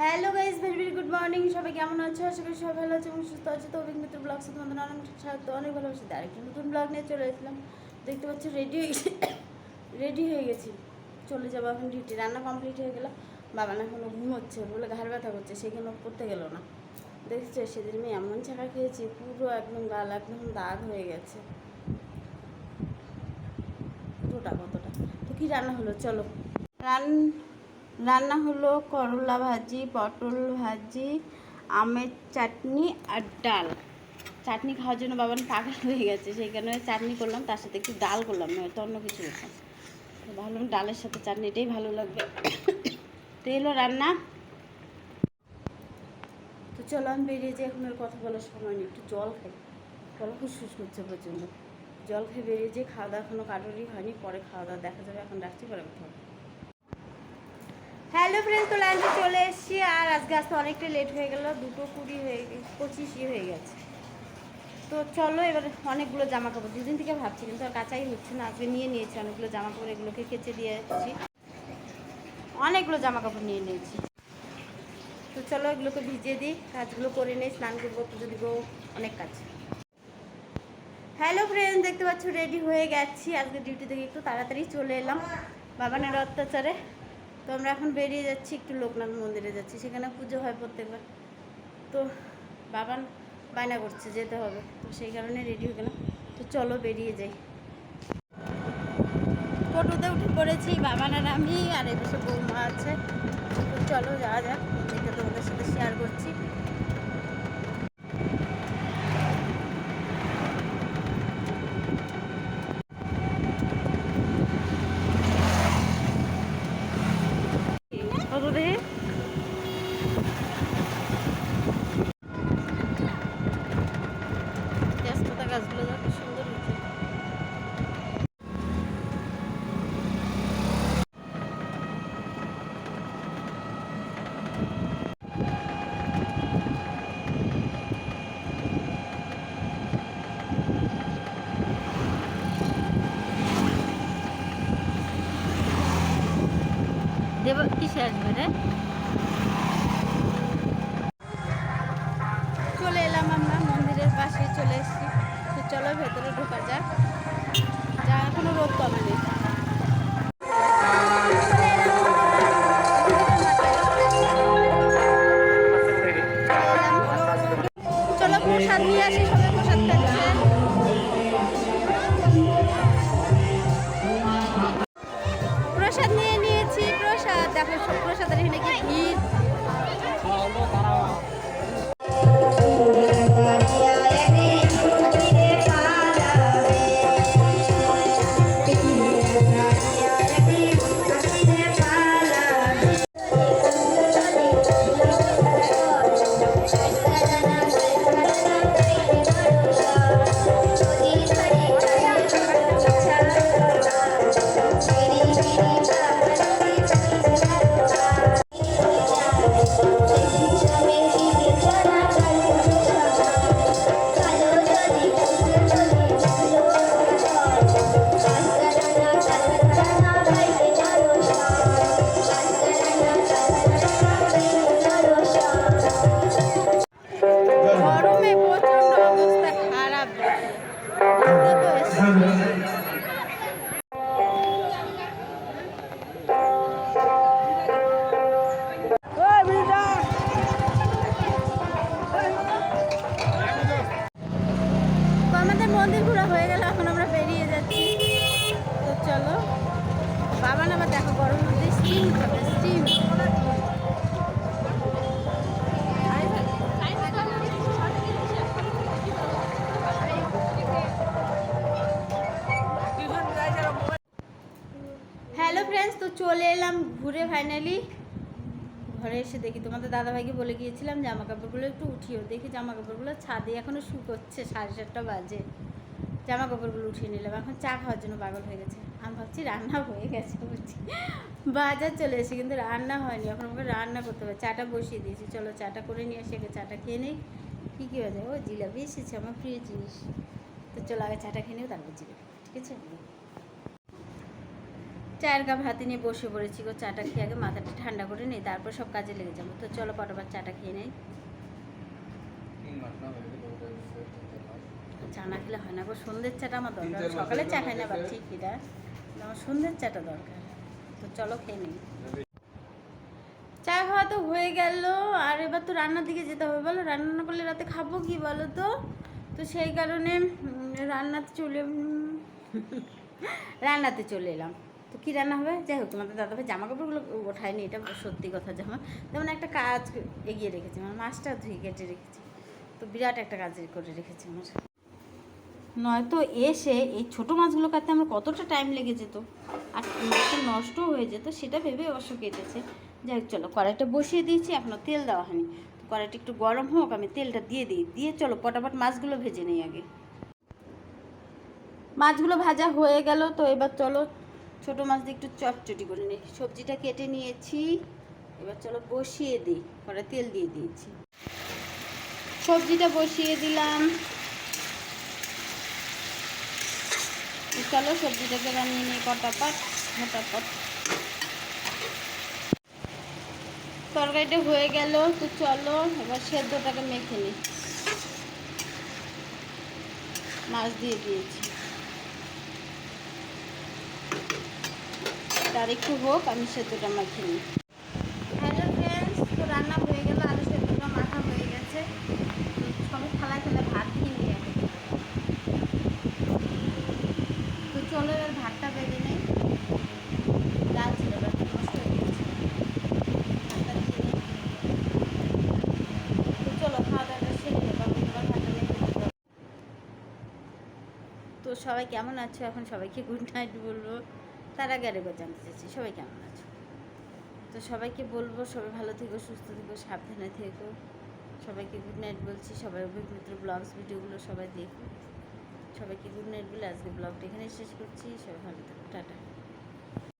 Hello guys very very good morning সবাই কেমন আছো? আশা করি সবাই ভালো আছে এবং সুস্থ আছে। তো অভিজ্ঞ মিত্র ব্লগ সাথে তোমাদের অনেক স্বাগত। অনেক ভালোবাসি আরেকটা নতুন ব্লগ নিয়ে চলে এসেছিলাম দেখতে পাচ্ছ রেডি হয়ে রেডি হয়ে গেছি। চলে যাব এখন ডিউটি রান্না কমপ্লিট হয়ে গেল। বাবা না এখনও ঘুমোচ্ছে, বলে ঘাড় ব্যথা করছে সেখানে করতে গেল না। দেখছ, সেদিন আমি এমন ছাকা খেয়েছি, পুরো একদম গাল, একদম দাগ হয়ে গেছে। পুরোটা কতটা। তো কী রান্না হলো? চলো। রান রান্না হলো করলা ভাজি, পটল ভাজি, আমের চাটনি আর ডাল। চাটনি খাওয়ার জন্য বাবান পাগল হয়ে গেছে, সেই কারণে চাটনি করলাম, তার সাথে একটু ডাল করলাম নয়তো অন্য কিছু করতাম ভাবলাম ডালের সাথে চাটনিটাই ভালো লাগবে। তো এলো রান্না। তো চলো, আমি বেরিয়ে যাই, এখন কথা বলার সময় নেই, একটু জল খাই। গলা ফুসফুস করছে প্রচণ্ড। জল খেয়ে বেরিয়ে যেয়ে খাওয়া দাওয়া এখনও কারোরই হয়নি, পরে খাওয়া দাওয়া দেখা যাবে, এখন রাখছি, পরে কথা হ্যালো ফ্রেন্ডস তো লাঞ্চে চলে এসেছি আর আজকে আসতে অনেকটা লেট হয়ে গেল, দুটো কুড়ি হয়ে গে- পঁচিশই হয়ে গেছে। তো চলো এবার অনেকগুলো জামা কাপড় দুদিন থেকে ভাবছি কিন্তু আর কাঁচাই হচ্ছে না, আজকে নিয়ে নিয়েছি অনেকগুলো জামা কাপড় এগুলোকে কেচে দিয়েছি অনেকগুলো জামা কাপড় নিয়ে নিয়েছি। তো চলো এগুলোকে ভিজিয়ে দিই, কাজগুলো করে নিই স্নান করব, পুজো দিব, অনেক কাজ। হ্যালো ফ্রেন্ড দেখতে পাচ্ছ রেডি হয়ে গেছি, আজকে ডিউটি থেকে একটু তাড়াতাড়ি চলে এলাম। বাবানের অত্যাচারে। তো আমরা এখন বেরিয়ে যাচ্ছি, একটু লোকনাথ মন্দিরে যাচ্ছি। সেখানে পুজো হয় প্রত্যেকবার। তো বাবান বায়না করছে যেতে হবে। তো সেই কারণে রেডি হয়ে গেলাম। তো চলো বেরিয়ে যাই। টোটোতে উঠে পড়েছি বাবান আর আমি, আর এপাশে বৌমা আছে। তো চলো যাওয়া যাক। এটা তোমাদের সাথে শেয়ার করছি। দেব কিসে আসবে এলাম ঘুরে ফাইনালি ঘরে এসে দেখি তোমাদের দাদাভাইকে বলে গিয়েছিলাম জামা কাপড়গুলো একটু উঠিও। দেখি জামা কাপড়গুলো ছাদে এখনও শুকোচ্ছে, সাড়ে সাতটা বাজে। জামা কাপড়গুলো উঠিয়ে নিলাম। এখন চা খাওয়ার জন্য পাগল হয়ে গেছে। আমি ভাবছি রান্না হয়ে গেছে বুঝছি বাজার চলে এসে কিন্তু রান্না হয়নি। এখন আমাকে রান্না করতে হবে। চাটা বসিয়ে দিয়েছি। চলো চাটা করে নিয়ে এসে আগে চাটা খেয়ে নিই। কী কী যায় ও জিলাপি এসেছে, আমার প্রিয় জিনিস। তো চলো আগে চাটা খেয়ে নেও, তারপর জিলাপি। ঠিক আছে? চায়ের কাপ হাতে নিয়ে বসে পড়েছি গো চাটা খেয়ে আগে মাথাটা ঠান্ডা করে নিই তারপর সব কাজে লেগে যাব। তো চলো পটাপট চাটা খেয়ে নেই। চা না খেলে হয় না গো সন্ধ্যের চাটা আমার দরকার সকালে চা খাই না। ঠিক এটা আমার সন্ধ্যের চাটা দরকার। তো চলো খেয়ে নিই। চা খাওয়া তো হয়ে গেল আর এবার তো রান্নার দিকে যেতে হবে বলো? রান্না না করলে রাতে খাব কি বলো তো? তো সেই কারণে রান্নাতে চলে রান্নাতে চলে এলাম। তো কী রান্না হবে? যাই হোক, তোমাদের দাদাভাই জামা কাপড়গুলো ওঠায়নি, এটা সত্যি কথা জামা যেমন একটা কাজ এগিয়ে রেখেছি আমার মাছটা ধুয়ে কেটে রেখেছি। তো বিরাট একটা কাজ করে রেখেছি আমার। নয়তো এসে এই ছোটো মাছগুলো কাটতে আমার কতটা টাইম লেগে যেত আর মাছটা নষ্ট হয়ে যেত, সেটা ভেবে অবশ্য কেটেছে। যাই হোক, চলো, কড়াইটা বসিয়ে দিয়েছি এখনও তেল দেওয়া হয়নি। তো কড়াইটা একটু গরম হোক, আমি তেলটা দিয়ে দিই। দিয়ে চলো, পটাপট মাছগুলো ভেজে নিই আগে। মাছগুলো ভাজা হয়ে গেল, তো এবার চলো ছোটো মাছ দিয়ে একটু চটচটি করে নিই। সবজিটা কেটে নিয়েছি। এবার চলো বসিয়ে দিই। কড়াই তেল দিয়ে দিয়েছি। সবজিটা বসিয়ে দিলাম। চলো সবজিটাকে বানিয়ে নিই পটাপট ফটাফট তরকারিটা হয়ে গেল, তো চলো এবার সেদ্ধটাকে মেখে নিই। মাছ দিয়ে দিয়েছি। তার একটু হোক, আমি সেদ্ধটা মেখে নিই। হ্যালো ফ্রেন্ডস তো রান্না হয়ে গেল, আলু সেদ্ধটা মাখা হয়ে গেছে। সবাই থালায় থালায় ভাত খেয়ে নিয়ে তো চলো এবার ভাতটা বেড়ে নেই। ডাল ছিল তো সবাই কেমন আছো? এখন সবাইকে গুড নাইট বলব। তার আগে আরেকবার জানতে চাইছি সবাই কেমন আছো? তো সবাইকে বলব, সবাই ভালো থেকো, সুস্থ থেকো, সাবধানে থেকো। সবাইকে গুড নাইট বলছি, সবাই অভিমিত্র ব্লগস ভিডিওগুলো সবাই দেখো। সবাইকে গুড নাইট বলে আজকে ব্লগটা এখানে শেষ করছি, সবাই ভালো থাকো, টাটা।